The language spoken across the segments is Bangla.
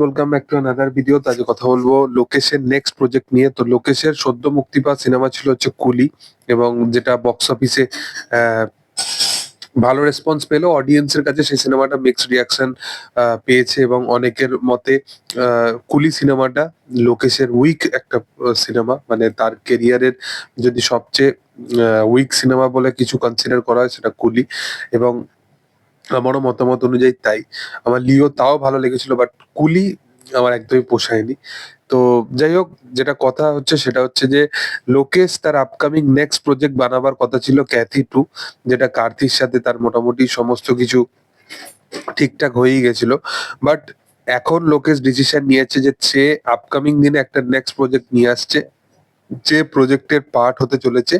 ওয়েলকাম ভিডিও কথা বলব লোকেশের নেক্সট নিয়ে। তো লোকেশের সদ্য মুক্তি সিনেমা ছিল হচ্ছে কুলি এবং যেটা বক্স অফিসে ভালো রেসপন্স পেল। অডিয়েন্সের কাছে সেই সিনেমাটা মিক্সড রিয়াকশন পেয়েছে এবং অনেকের মতে কুলি সিনেমাটা লোকেশের উইক একটা সিনেমা মানে তার কেরিয়ারের যদি সবচেয়ে উইক সিনেমা বলে কিছু কনসিডার করা হয় সেটা কুলি। এবং আমারও মতামত অনুযায়ী তাই। আমার লিও তাও ভালো লেগেছিল বাট কুলি আমার একদমই পোষায়নি। তো যাই হোক, যেটা কথা হচ্ছে সেটা হচ্ছে যে, লোকেশ তার আপকামিং নেক্সট প্রজেক্ট বানাবার কথা ছিল ক্যাথি টু যেটা কার্তির সাথে তার মোটামুটি সমস্ত কিছু ঠিকঠাক হয়েই গেছিল। বাট এখন লোকেশ ডিসিশন নিয়েছে যে, সে আপকামিং দিনে একটা নেক্সট প্রজেক্ট নিয়ে আসছে। যে প্রজেক্টের পার্ট হতে চলেছে।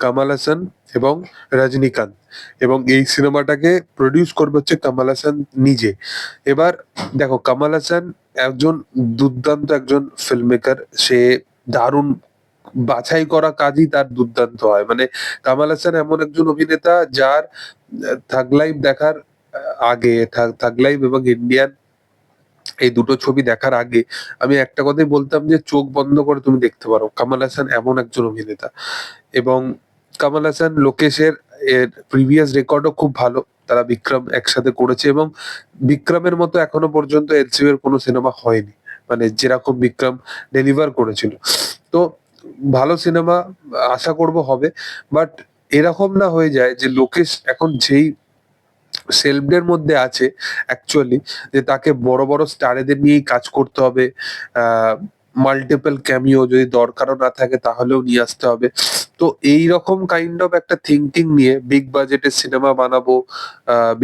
কামাল হাসান এবং রজনীকান্ত। এবং এই সিনেমাটাকে প্রডিউস করবে হচ্ছে কামাল হাসান নিজে। এবার দেখো, কামাল হাসান একজন দুর্দান্ত একজন ফিল্ম মেকার সে দারুণ বাছাই করা কাজই তার দুর্দান্ত হয়। মানে কামাল হাসান এমন একজন অভিনেতা যার থাগ লাইভ দেখার আগে থাগ লাইভ এবং ইন্ডিয়ান এই দুটো ছবি দেখার আগে, আমি একটা কথাই বলতাম যে চোখ বন্ধ করে তুমি দেখতে পারো। কামাল হাসান এমন একজন অভিনেতা। এবং কামাল হাসান, লোকেশের, এর প্রিভিয়াস রেকর্ডও খুব ভালো। তারা বিক্রম একসাথে করেছে এবং বিক্রমের মতো এখনও পর্যন্ত এলসিউ এর কোনো সিনেমা হয়নি। মানে যেরকম বিক্রম ডেলিভার করেছিল। তো ভালো সিনেমা আশা করব হবে। বাট এরকম না হয়ে যায় যে লোকেশ এখন যেই সেলফডের মধ্যে আছে অ্যাকচুয়ালি যে তাকে বড় বড় স্টারেদের নিয়েই কাজ করতে হবে মাল্টিপল ক্যামিও যদি দরকারও না থাকে তাহলেও নিয়ে আসতে হবে। তো এই রকম কাইন্ড অফ একটা থিঙ্কিং নিয়ে বিগ বাজেটের সিনেমা বানাবো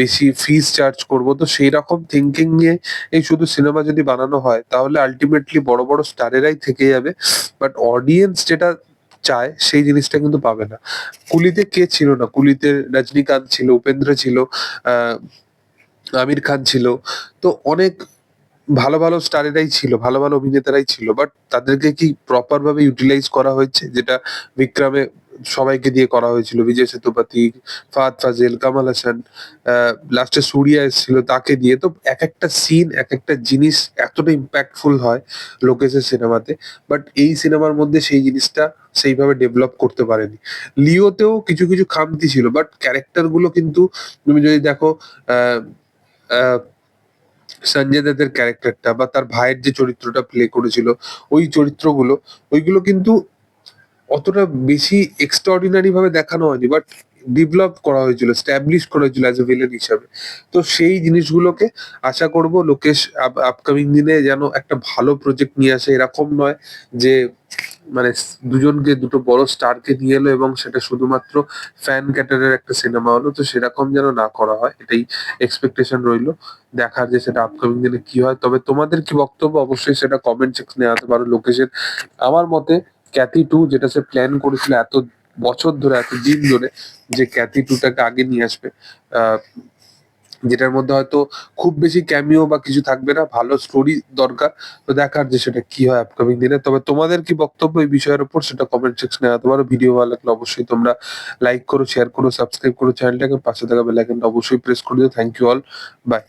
বেশি ফিস চার্জ করব, তো সেই রকম থিঙ্কিং নিয়ে এই শুধু সিনেমা যদি বানানো হয়, তাহলে আলটিমেটলি বড় বড় স্টারেরাই থেকে যাবে। বাট অডিয়েন্স যেটা চায় সেই জিনিসটা কিন্তু পাবে না। কুলিতে কে ছিল না? কুলিতে রজনীকান্ত ছিল, উপেন্দ্র ছিল আমির খান ছিল। তো অনেক ভালো ভালো স্টারেরাই ছিল ভালো ভালো অভিনেতারাই ছিল বাট তাদেরকে কি প্রপার ভাবে ইউটিলাইজ করা হয়েছে? যেটা বিক্রমে সবাইকে দিয়ে করা হয়েছিল বিজয় সেতুপতি ফাহাদ ফাজেল কামাল হাসান লাস্টে সুরিয়া এসেছিল তাকে দিয়ে। তো এক একটা সিন এক একটা জিনিস এতটা ইম্প্যাক্টফুল হয় লোকেশের সিনেমাতে বাট এই সিনেমার মধ্যে সেই জিনিসটা সেইভাবে ডেভেলপ করতে পারেনি। লিওতেও কিছু কিছু খামতি ছিল বাট ক্যারেক্টারগুলো কিন্তু তুমি যদি দেখো আহ, সঞ্জয় দত্তের ক্যারেক্টারটা বা তার ভাইয়ের যে চরিত্রটা প্লে করেছিল, ওই চরিত্রগুলো, ওইগুলো কিন্তু অতটা বেশি এক্সট্রাঅর্ডিনারি ভাবে দেখানো হয়নি বাট ডেভেলপ করা হয়েছিল স্ট্যাবলিশ করা হয়েছিল অ্যাজ এ ভিলেন হিসাবে। তো সেই জিনিসগুলোকে আশা করব লোকেশ আপকামিং দিনে যেন একটা ভালো প্রজেক্ট নিয়ে আসে। এরকম নয় যে মানে দুজনকে, দুটো বড় স্টারকে নিয়ে এলো এবং সেটা শুধুমাত্র ফ্যান ক্যাটারের একটা সিনেমা হলো। তো সেরকম যেন না করা হয়, এটাই এক্সপেকটেশন রইল। দেখার যে সেটা আপকামিং দিনে কি হয়। তবে তোমাদের কি বক্তব্য? অবশ্যই সেটা কমেন্ট সেকশনে আনতে পারো লোকেশের। আমার মতে ক্যাথি টু যেটা সে প্ল্যান করেছিল এত বছর ধরে এত দিন ধরে যে ক্যাথি টুটাকে আগে নিয়ে আসবে যেটার মধ্যে হয়তো খুব বেশি ক্যামিও বা কিছু থাকবে না, ভালো স্টোরি দরকার। তো দেখার যে সেটা কি হয় আপকামিং দিনে। তবে তোমাদের কি বক্তব্য এই বিষয়ের উপর সেটা কমেন্ট সেকশনে আনতে পারো। ভিডিও ভালো লাগলে অবশ্যই তোমরা লাইক করো শেয়ার করো সাবস্ক্রাইব করো চ্যানেলটাকে পাশে থাকা বেল অবশ্যই প্রেস করে দিও। Thank you all by